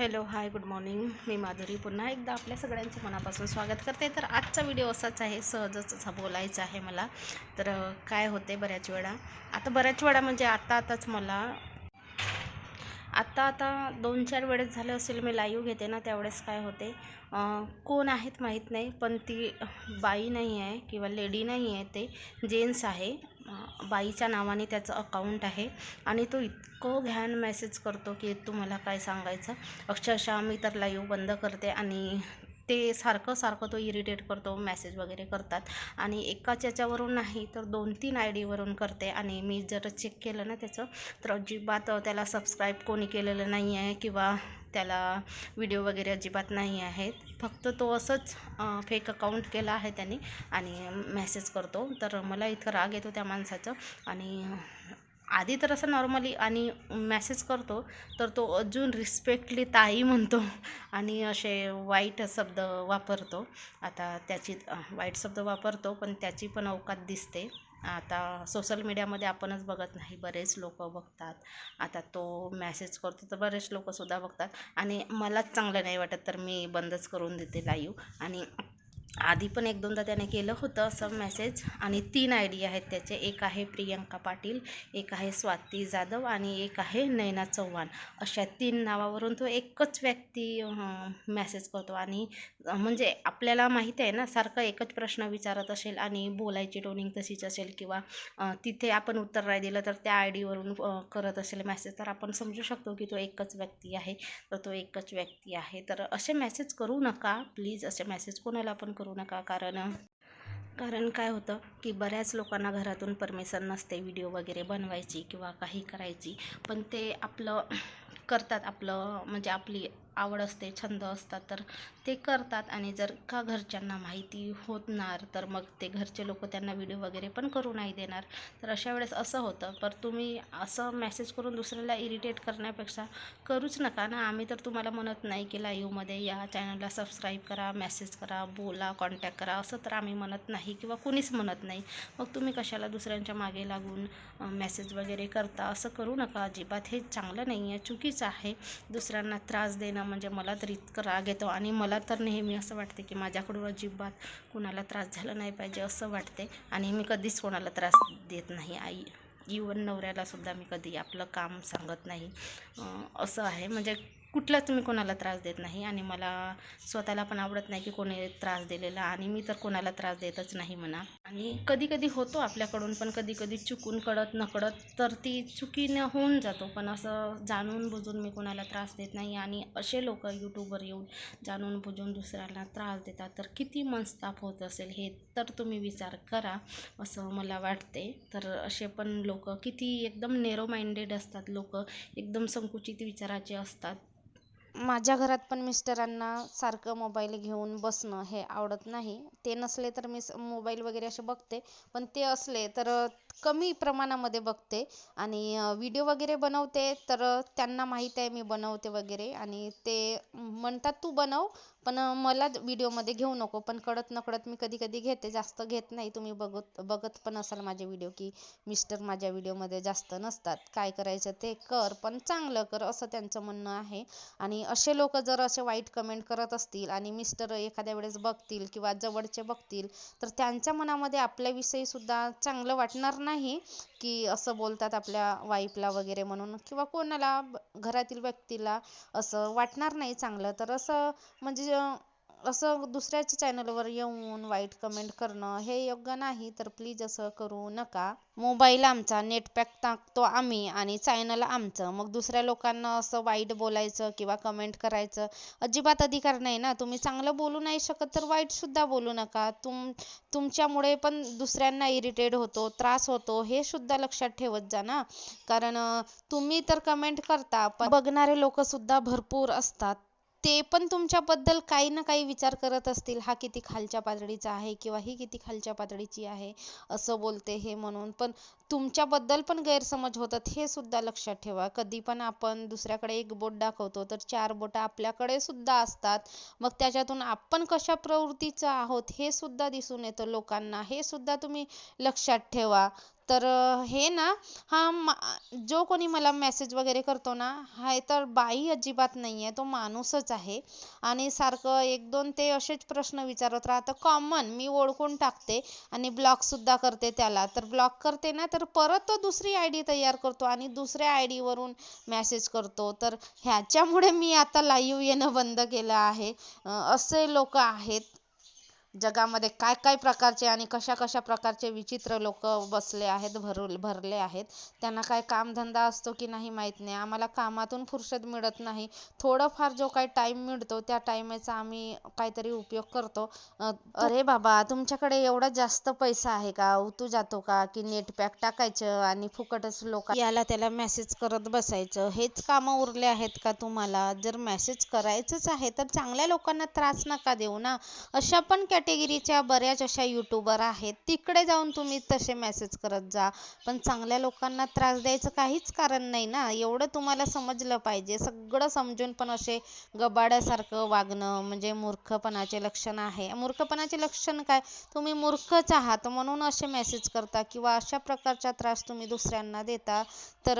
Hello hi good morning. मी माधुरी पुन्हा एकदा आपल्या सगळ्यांचे मनापासून स्वागत करते. तर आजचा व्हिडिओ असाच आहे सहजच असा बोलायचा आहे मला. तर काय होते बऱ्याच वेळा? आता बऱ्याच वेळा म्हणजे आता आताच मला आत्ता आता दोन चार वेळेस झालं असेल मी लाईव्ह घेते ना त्यावेळेस काय होते? कोण आहेत माहीत नाही पण ती बाई नाही आहे किंवा लेडी नाही आहे ते जेन्ट्स आहे. बाईच्या नावाने त्याचं अकाउंट आहे. आणि तो इतकं घाण मेसेज करतो की तुम्हाला काय सांगायचं? अक्षरशः मी तर लाईव्ह बंद करते आणि ते सारखं सारखं तो इरिटेट करतो मेसेज वगैरे करतात. आणि एकाच याच्यावरून नाही तर दोन तीन आय डीवरून करते. आणि मी जर चेक केलं ना त्याचं तर अजिबात त्याला सबस्क्राईब कोणी केलेलं नाही आहे किंवा त्याला व्हिडिओ वगैरे अजिबात नाही आहेत. फक्त तो असंच फेक अकाउंट केला आहे त्यांनी आणि मेसेज करतो. तर मला इतकं राग येतो त्या माणसाचं. आणि आधी तर असं नॉर्मली आणि मॅसेज करतो तर तो अजून रिस्पेक्टली ताई म्हणतो आणि असे वाईट शब्द वापरतो. आता त्याची वाईट शब्द वापरतो पण त्याची पण अवकात दिसते. आता सोशल मीडियामध्ये आपणच बघत नाही बरेच लोक बघतात. आता तो मॅसेज करतो तर बरेच लोकसुद्धा बघतात. आणि मलाच चांगलं नाही वाटत तर मी बंदच करून देते लाईव्ह. आणि आधी पण एक दोनदा त्याने केलं होतं असं मेसेज आणि तीन आय डी आहेत त्याचे. एक आहे प्रियंका पाटील एक आहे स्वाती जाधव आणि एक आहे नैना चव्हाण. अशा तीन नावावरून तो एकच व्यक्ती मेसेज करतो. आणि म्हणजे आपल्याला माहिती आहे ना सारखा एकच प्रश्न विचारत असेल आणि बोलायची टोनिंग तशीच असेल किंवा तिथे आपण उत्तर नाही दिलं तर त्या आय डीवरून करत असेल मेसेज तर आपण समजू शकतो की तो एकच व्यक्ती आहे. तर तो एकच व्यक्ती आहे. तर असे मेसेज करू नका. प्लीज असे मेसेज कोणाला पण करू नका. कारण कारण काय होतं की बऱ्याच लोकांना घरातून परमिशन नसते व्हिडिओ वगैरे बनवायची किंवा काही करायची. पण ते आपलं करतात आपलं म्हणजे आपली आवड असते छंद असतात तर ते करतात. आणि जर का घरच्यांना माहिती होणार तर मग ते घरचे लोक त्यांना व्हिडिओ वगैरे पण करू नाही देणार. तर अशा वेळेस असं होतं. पर तुम्ही असं मेसेज करून दुसऱ्याला इरिटेट करण्यापेक्षा करूच नका ना. आम्ही तर तुम्हाला म्हणत नाही की लाईव्हमध्ये या चॅनलला सबस्क्राईब करा मेसेज करा बोला कॉन्टॅक्ट करा. असं तर आम्ही म्हणत नाही किंवा कुणीच म्हणत नाही. मग तुम्ही कशाला दुसऱ्यांच्या मागे लागून मेसेज वगैरे करता? असं करू नका. अजिबात हे चांगलं नाही आहे चुकीचं आहे. दुसऱ्यांना त्रास देणं म्हणजे मला तर इतकं राग येतो आणि मला तर नेहमी असं वाटते की माझ्याकडून अजिबात कुणाला त्रास झाला नाही पाहिजे असं वाटते. आणि मी कधीच कोणाला त्रास देत नाही. आई इवन नवऱ्याला सुद्धा मी कधी आपलं काम सांगत नाही. असं आहे. म्हणजे कुठलाच मी कोणाला त्रास देत नाही आणि मला स्वतःला पण आवडत नाही की कोणी त्रास दिलेला आणि मी तर कोणाला त्रास देतच नाही म्हणा. आणि कधी कधी होतो आपल्याकडून पण कधी कधी चुकून कळत नकळत तर ती चुकीनं होऊन जातो. पण असं जाणून बुजून मी कोणाला त्रास देत नाही आणि असे लोक यूट्यूबवर येऊन जाणून बुजून दुसऱ्याला त्रास देतात. तर किती मनस्ताप होत असेल हे तर तुम्ही विचार करा असं मला वाटते. तर असे पण लोक किती एकदम नेरो माइंडेड असतात लोक एकदम संकुचित विचाराचे असतात. माझ्या घरात पण मिस्टरांना सारखं मोबाईल घेऊन बसणं हे आवडत नाही. ते नसले तर मी मोबाईल वगैरे असे बघते. पण ते असले तर कमी प्रमाणामध्ये बघते आणि व्हिडिओ वगैरे बनवते तर त्यांना माहीत आहे मी बनवते वगैरे आणि ते म्हणतात तू बनव पण मला व्हिडिओमध्ये घेऊ नको पण कळत नकळत मी कधी कधी घेते जास्त घेत नाही. तुम्ही बघत बघत पण असाल माझे व्हिडिओ की मिस्टर माझ्या व्हिडिओमध्ये जास्त नसतात. काय करायचं ते कर पण चांगलं कर असं त्यांचं म्हणणं आहे. आणि असे लोक जर असे वाईट कमेंट करत असतील आणि मिस्टर एखाद्या वेळेस बघतील किंवा जवळचे बघतील तर त्यांच्या मनामध्ये आपल्याविषयी सुद्धा चांगलं वाटणार नाही. नाही की असं बोलतात आपल्या वाईफला वगैरे म्हणून किंवा कोणाला घरातील व्यक्तीला असं वाटणार नाही चांगलं. तर असं म्हणजे असं दुसऱ्याच्या चॅनलवर येऊन वाईट कमेंट करणं हे योग्य नाही तर प्लीज असं करू नका. मोबाईल आमचा नेटपॅक टाकतो आम्ही आणि चॅनल आमचं. मग दुसऱ्या लोकांना असं वाईट बोलायचं किंवा कमेंट करायचं अजिबात अधिकार नाही ना. तुम्ही चांगलं बोलू नाही शकत तर वाईट सुद्धा बोलू नका. तुम तुमच्यामुळे पण दुसऱ्यांना इरिटेट होतो त्रास होतो हे सुद्धा लक्षात ठेवत जा ना. कारण तुम्ही तर कमेंट करता पण बघणारे लोक सुद्धा भरपूर असतात. ते पण तुमच्याबद्दल काही ना काही विचार करत असतील हा किती खालच्या पातळीचा आहे किंवा ही किती खालच्या पातळीची आहे असं बोलते हे म्हणून. पण तुमच्याबद्दल पण गैरसमज होतात हे सुद्धा लक्षात ठेवा. कधी पण आपण दुसऱ्याकडे एक बोट दाखवतो तर चार बोट आपल्याकडे सुद्धा असतात. मग त्याच्यातून आपण कशा प्रवृत्तीचं आहोत हे सुद्धा दिसून येतं लोकांना. हे सुद्धा तुम्ही लक्षात ठेवा. तर हे ना हा मा जो कोणी मला मेसेज वगैरे करतो ना हा तर बाई अजिबात नाही आहे तो माणूसच आहे. आणि सारखं एक दोन ते असेच प्रश्न विचारत राहतं कॉमन मी ओळखून टाकते आणि ब्लॉकसुद्धा करते त्याला. तर ब्लॉक करते ना तर परत तो दुसरी आय डी तयार करतो आणि दुसऱ्या आय डीवरून मेसेज करतो. तर ह्याच्यामुळे मी आता लाईव्ह येणं बंद केलं आहे. असे लोक आहेत. जगामध्ये काय काय प्रकारचे आणि कशा कशा प्रकारचे विचित्र लोक बसले आहेत भरू भरले आहेत त्यांना काय कामधंदा असतो की नाही माहीत नाही. आम्हाला कामातून फुरसत मिळत नाही. थोडंफार जो काही टाइम मिळतो त्या टाईमेचा आम्ही काहीतरी उपयोग करतो. अरे बाबा तुमच्याकडे एवढा जास्त पैसा आहे का? उतू जातो का? की नेट पॅक टाकायचं आणि फुकटच लोक याला त्याला मेसेज करत बसायचं. हेच कामं उरले आहेत का तुम्हाला? जर मेसेज करायचंच आहे तर चांगल्या लोकांना त्रास नका देऊ ना. अशा पण कॅटेगरीच्या बऱ्याच अशा युट्यूबर आहेत. तिकडे जाऊन तुम्ही तसे मेसेज करत जा. पण चांगल्या लोकांना त्रास द्यायचं काहीच कारण नाही ना. एवढं तुम्हाला समजलं पाहिजे. सगळं समजून पण असे गबाड्यासारखं वागणं म्हणजे मूर्खपणाचे लक्षण आहे. मूर्खपणाचे लक्षण काय? तुम्ही मूर्खच आहात. म्हणून असे मेसेज करता किंवा अशा प्रकारचा त्रास तुम्ही दुसऱ्यांना देता. तर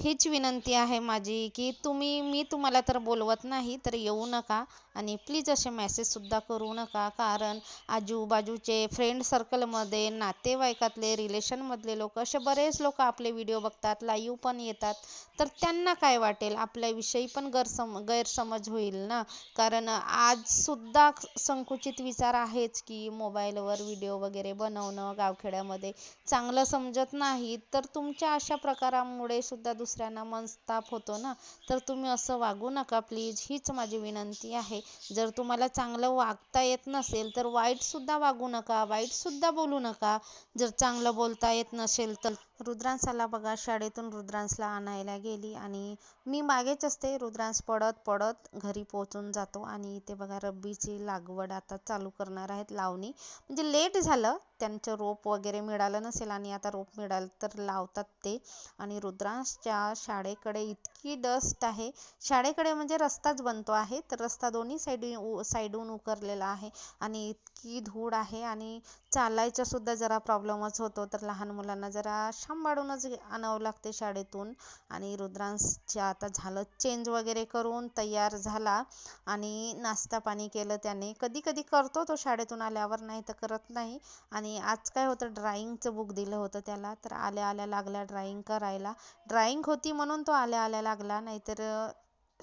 हीच विनंती आहे माझी की तुम्ही मी तुम्हाला तर बोलवत नाही तर येऊ नका. आणि प्लीज असे मेसेज सुद्धा करू नका. कारण आजूबाजूचे फ्रेंड सर्कलमध्ये नातेवाईकातले रिलेशनमधले लोक असे बरेच लोक आपले व्हिडिओ बघतात लाईव्ह पण येतात. तर त्यांना काय वाटेल? आपल्याविषयी पण गैरसम गैरसमज होईल ना? कारण आज सुद्धा संकुचित विचार आहेच की मोबाईलवर व्हिडिओ वगैरे बनवणं गावखेड्यामध्ये चांगलं समजत नाही. तर तुमच्या अशा प्रकारामुळे सुद्धा दुसऱ्यांना मनस्ताप होतो ना? तर तुम्ही असं वागू नका प्लीज हीच माझी विनंती आहे. जर तुम्हाला चांगलं वागता येत नसेल तर वाईट सुद्धा वागू नका वाईट सुद्धा बोलू नका. जर चांगलं बोलता येत नसेल तर रुद्रांशाला बघा शाळेतून रुद्रांशला आणायला गेली आणि मी मागेच असते. रुद्रांश पडत पडत घरी पोहोचून जातो आणि इथे बघा रब्बीची लागवड आता चालू करणार आहेत लावणी. म्हणजे लेट झालं त्यांचं रोप वगैरे मिळालं नसेल आणि आता रोप मिळालं तर लावतात ते. आणि रुद्रांशच्या शाळेकडे इतकी डस्ट आहे. शाळेकडे म्हणजे रस्ताच बनतो आहे तर रस्ता दोन्ही साईड साईडून उकरलेला आहे आणि इतकी धूळ आहे आणि चालायचा सुद्धा जरा प्रॉब्लेमच होतो. तर लहान मुलांना जरा सांभाळूनच आणावं लागते शाळेतून. आणि रुद्रांसचे आता झालं चेंज वगैरे करून तयार झाला. आणि नाश्ता पाणी केलं त्याने. कधी कधी करतो तो शाळेतून आल्यावर नाही तर करत नाही. आणि आज काय होतं ड्रॉइंगचं बुक दिलं होतं त्याला. तर आल्या आल्या लागल्या ड्रॉइंग करायला. ड्रॉइंग होती म्हणून तो आल्या आल्या लागला. नाहीतर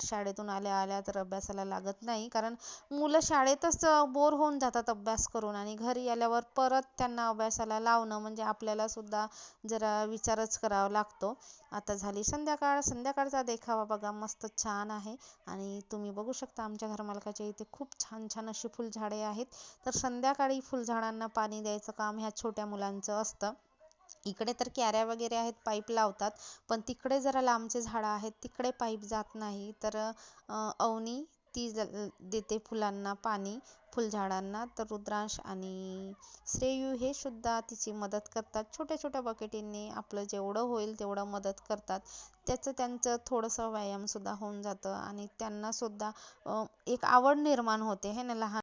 शाळेतून आल्या आल्या तर अभ्यासाला लागत नाही. कारण मुलं शाळेतच बोर होऊन जातात अभ्यास करून आणि घरी आल्यावर परत त्यांना अभ्यासाला लावणं म्हणजे आपल्याला सुद्धा जरा विचारच करावा लागतो. आता झाली संध्याकाळ. संध्याकाळचा देखावा बघा. मस्त छान आहे. आणि तुम्ही बघू शकता आमच्या घरमालकाच्या इथे खूप छान छान अशी फुलझाडे आहेत. तर संध्याकाळी फुलझाडांना पाणी द्यायचं काम ह्या छोट्या मुलांचं असतं. इकडे तर क्याऱ्या वगैरे आहेत पाईप लावतात पण तिकडे जरा लांबचे झाडं आहेत तिकडे पाईप जात नाही. तर अवनी ती ज- देते फुलांना पाणी फुलझाडांना. तर रुद्रांश आणि श्रेयू हे सुद्धा तिची मदत करतात. छोट्या छोट्या बकेटींनी आपलं जेवढं होईल तेवढं मदत करतात. त्याचं त्यांचं थोडंसं व्यायाम सुद्धा होऊन जातं आणि त्यांना सुद्धा एक आवड निर्माण होते है ना लहान